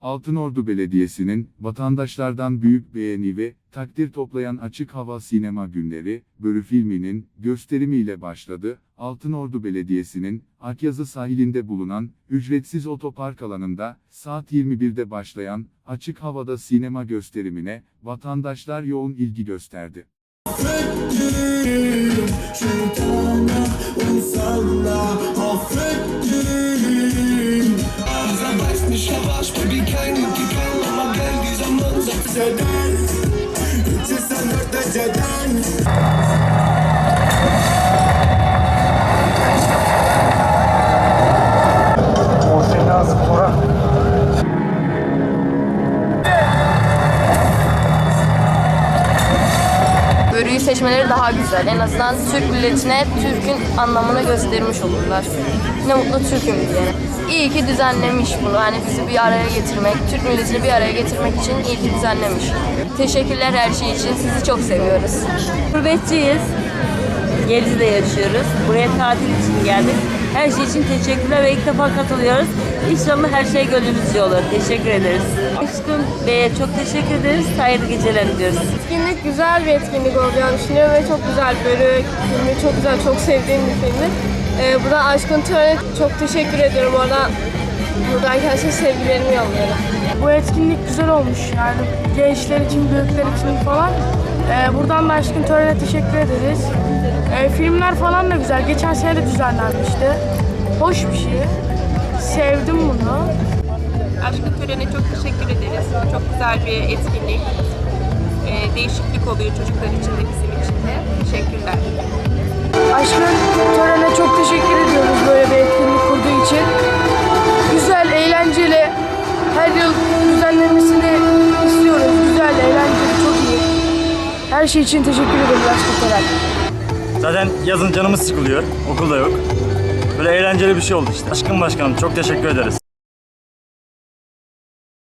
Altınordu Belediyesi'nin vatandaşlardan büyük beğeni ve takdir toplayan Açık Hava Sinema Günleri, Börü filminin gösterimiyle başladı. Altınordu Belediyesi'nin Akyazı sahilinde bulunan ücretsiz otopark alanında saat 21'de başlayan açık havada sinema gösterimine vatandaşlar yoğun ilgi gösterdi. Yavaş baby kein gegangen ama gel dieser Mann Börüyü seçmeleri daha güzel. En azından Türk milletine Türk'ün anlamını göstermiş olurlar. Ne mutlu Türk'üm diye. İyi ki düzenlemiş bunu. Hani bizi bir araya getirmek, Türk milletini bir araya getirmek için iyi ki düzenlemiş. Teşekkürler her şey için. Sizi çok seviyoruz. Gurbetçiyiz. Gebze'de yaşıyoruz. Buraya tatil için geldik. Her şey için teşekkürler ve ilk defa katılıyoruz. İnşallah her şey gönlümüzce olur. Teşekkür ederiz. Aşkın Bey'e çok teşekkür ederiz. Hayırlı geceler diliyoruz. etkinlik güzel bir etkinlik olacağını düşünüyorum ve çok güzel bölük filmi çok güzel çok sevdiğim bir filmi. Ee, burada Aşkın Tören'e çok teşekkür ediyorum orada buradan kendisine sevgilerimi yolluyorum. Bu etkinlik güzel olmuş yani gençler için, büyükler için falan. Ee, buradan da Aşkın Tören'e teşekkür ederiz. Ee, filmler falan da güzel. Geçen sene de düzenlenmişti. Hoş bir şey. Sevdim bunu. Aşkın Tören'e çok teşekkür ederiz. Çok güzel bir etkinlik. Ee, değişiklik oluyor çocuklar için de bizim için de. Teşekkürler. Aşkın Tören'e çok teşekkür ediyoruz böyle bir etkinlik kurduğu için. Güzel, eğlenceli. Her yıl düzenlemesini istiyoruz. Güzel, eğlenceli, çok iyi. Her şey için teşekkür ederim Aşkın Tören. Zaten yazın canımız sıkılıyor. Okulda yok. Böyle eğlenceli bir şey oldu işte. Aşkın başkanım çok teşekkür ederiz.